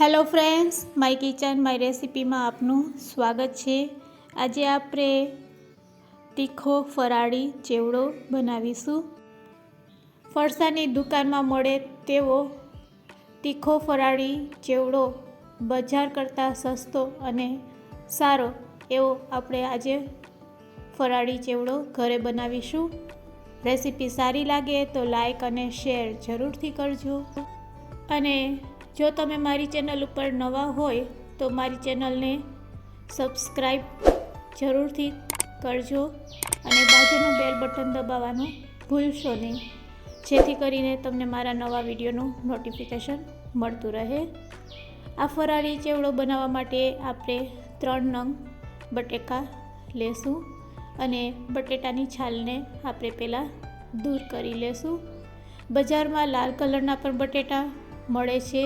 Hello friends, my kitchen, my રેસિપીમાં આપનું સ્વાગત છે. આજે આપણે તીખો ફરાળી ચેવડો બનાવીશું. ફરસાની દુકાનમાં મળે તેવો તીખો ફરાળી ચેવડો બજાર કરતાં સસ્તો અને સારો એવો આપણે આજે ફરાળી ચેવડો ઘરે બનાવીશું. રેસિપી સારી લાગે તો લાઈક અને શેર જરૂરથી કરજો. અને જો તમે મારી ચેનલ ઉપર નવા હોય તો મારી ચેનલને સબસ્ક્રાઈબ જરૂરથી કરજો અને બાજુનું બેલ બટન દબાવવાનું ભૂલશો નહીં. જેથી કરીને તમને મારા નવા વિડીયોનું નોટિફિકેશન મળતું રહે. આ ફરાળી ચેવડો બનાવવા માટે આપણે ત્રણ નંગ બટેકા લેશું અને બટેટાની છાલને આપણે પહેલાં દૂર કરી લેશું. બજારમાં લાલ કલરના પણ બટેટા મળે છે.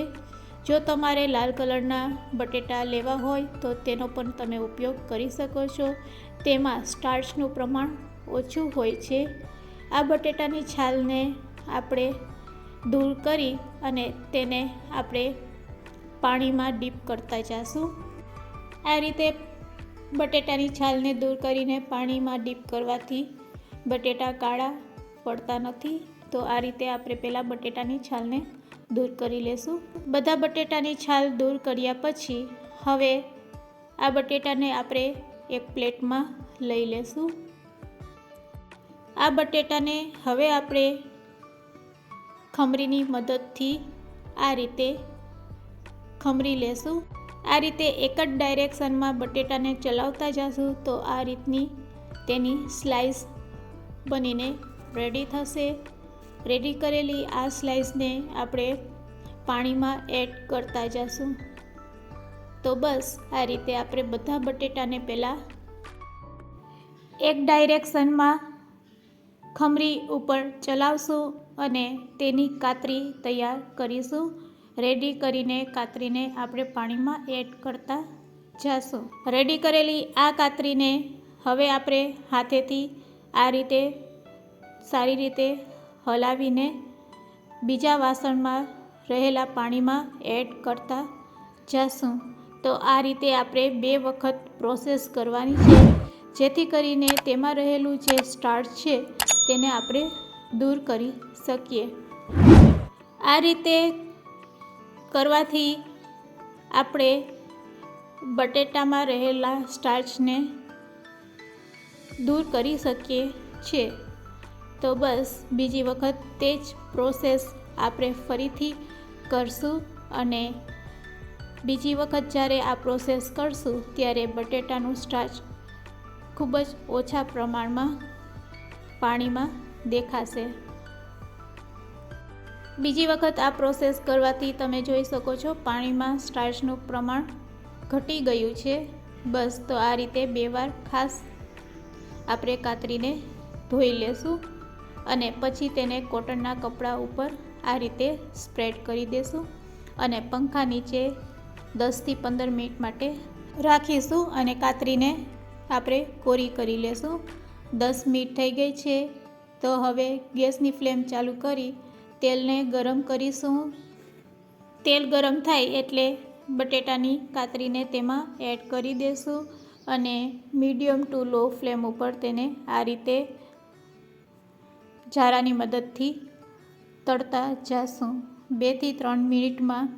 જો તમારે લાલ કલરના બટેટા લેવા હોય તો તેનો પણ તમે ઉપયોગ કરી શકો છો. તેમાં સ્ટાર્ચનું પ્રમાણ ઓછું હોય છે. આ બટેટાની છાલને આપણે દૂર કરી અને તેને આપણે પાણીમાં ડીપ કરતા જાશું. આ રીતે બટેટાની છાલને દૂર કરીને પાણીમાં ડીપ કરવાથી બટેટા કાળા પડતા નથી. તો આ રીતે આપણે પહેલાં બટેટાની છાલને દૂર કરી લેશું. બધા બટેટાની છાલ દૂર કર્યા પછી હવે આ બટેટાને આપણે એક પ્લેટમાં લઈ લેશું. આ બટેટાને હવે આપણે ખમરીની મદદથી આ રીતે ખમરી લેશું. આ રીતે એક જ ડાયરેક્શનમાં બટેટાને ચલાવતા જશું તો આ રીતની તેની સ્લાઇસ બનીને રેડી થશે. રેડી કરેલી આ સ્લાઇસને આપણે પાણીમાં એડ કરતા જશું. તો બસ, આ રીતે આપણે બધા બટેટાને પહેલાં એક ડાયરેક્શનમાં ખમરી ઉપર ચલાવશું અને તેની કાતરી તૈયાર કરીશું. રેડી કરીને કાતરીને આપણે પાણીમાં એડ કરતા જશું. રેડી કરેલી આ કાતરીને હવે આપણે હાથેથી આ રીતે સારી રીતે હલાવીને બીજા વાસણમાં રહેલા પાણીમાં એડ કરતા જશું. તો આ રીતે આપણે બે વખત પ્રોસેસ કરવાની છે. જેથી કરીને તેમાં રહેલું જે સ્ટાર્ચ છે તેને આપણે દૂર કરી શકીએ. આ રીતે કરવાથી આપણે બટેટામાં રહેલા સ્ટાર્ચને દૂર કરી શકીએ છીએ. તો બસ, બીજી વખત તે જ પ્રોસેસ આપણે ફરીથી કરશું અને બીજી વખત જ્યારે આ પ્રોસેસ કરશું, ત્યારે બટેટાનું સ્ટાર્ચ ખૂબ જ ઓછા પ્રમાણમાં પાણીમાં દેખાશે. બીજી વખત આ પ્રોસેસ કરવાથી તમે જોઈ શકો છો પાણીમાં સ્ટાર્ચનું પ્રમાણ ઘટી ગયું છે. બસ, તો આ રીતે બે વાર ખાસ આપણે કાતરીને ધોઈ લેશું. અને પછી તેને કોટનના કપડા ઉપર આ રીતે સ્પ્રેડ કરી દેશું અને પંખા નીચે દસથી પંદર મિનિટ માટે રાખીશું અને કાતરીને આપણે કોરી કરી લેશું. દસ મિનિટ થઈ ગઈ છે તો હવે ગેસની ફ્લેમ ચાલુ કરી તેલને ગરમ કરીશું. તેલ ગરમ થાય એટલે બટેટાની કાતરીને તેમાં એડ કરી દેશું અને મીડિયમ ટુ લો ફ્લેમ ઉપર તેને આ રીતે ઝારાની મદદથી તળતા જાશું બેથી ત્રણ મિનિટમાં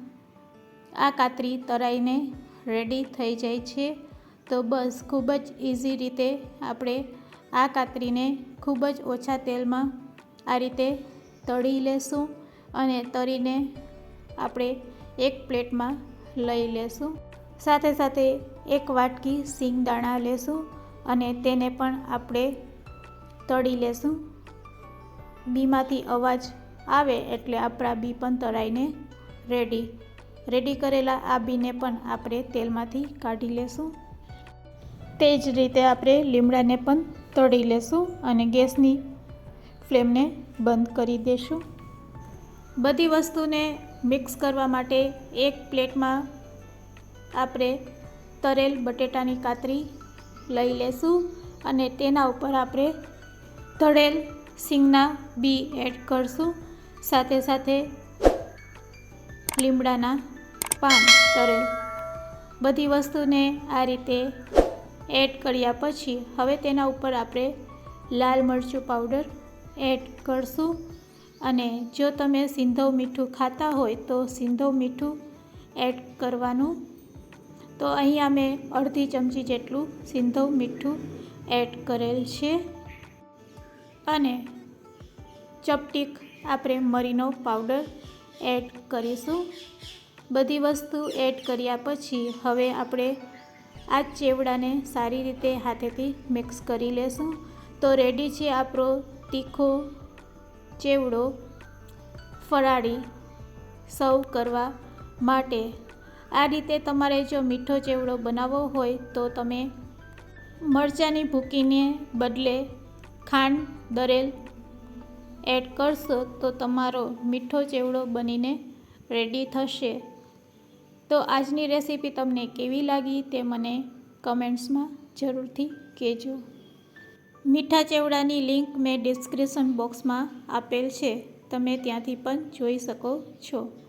આ કાતરી તરાઈને રેડી થઈ જાય છે. તો બસ, ખૂબ જ ઇઝી રીતે આપણે આ કાતરીને ખૂબ જ ઓછા તેલમાં આ રીતે તળી લેશું અને તળીને આપણે એક પ્લેટમાં લઈ લેશું. સાથે સાથે એક વાટકી સિંગદાણા લેશું અને તેને પણ આપણે તળી લેશું. બીમાંથી અવાજ આવે એટલે આપણા બી પણ તળાઈને રેડી રેડી કરેલા આ બીને પણ આપણે તેલમાંથી કાઢી લેશું. તે જ રીતે આપણે લીમડાને પણ તળી લેશું અને ગેસની ફ્લેમને બંધ કરી દેશું. બધી વસ્તુને મિક્સ કરવા માટે એક પ્લેટમાં આપણે તરેલ બટેટાની કાતરી લઈ લેશું અને તેના ઉપર આપણે તળેલ સિંગના બી એડ કરશું. સાથે સાથે લીમડાના પાન તરેલ બધી વસ્તુને આ રીતે એડ કર્યા પછી હવે તેના ઉપર આપણે લાલ મરચું પાવડર એડ કરશું. અને જો તમે સિંધવ મીઠું ખાતા હોય તો સિંધવ મીઠું એડ કરવાનું. તો અહીંયા મેં અડધી ચમચી જેટલું સિંધવ મીઠું એડ કરેલ છે. અને ચપટીક આપણે મરીનો પાવડર એડ કરીશું. બધી વસ્તુ એડ કર્યા પછી હવે આપણે આ ચેવડાને સારી રીતે હાથેથી મિક્સ કરી લેશું. તો રેડી છે આપણો તીખો ચેવડો ફરાળી સર્વ કરવા માટે. આ રીતે તમારે જો મીઠો ચેવડો બનાવવો હોય તો તમે મરચાંની ભૂકીને બદલે ખાંડ, દરેલ એડ કરશો તો તમારો મીઠો ચેવડો બનીને રેડી થશે. તો આજની રેસીપી તમને કેવી લાગી તે મને કમેન્ટ્સમાં જરૂરથી કહેજો. મીઠા ચેવડાની લિંક મેં ડિસ્ક્રિપ્શન બોક્સમાં આપેલ છે. તમે ત્યાંથી પણ જોઈ શકો છો.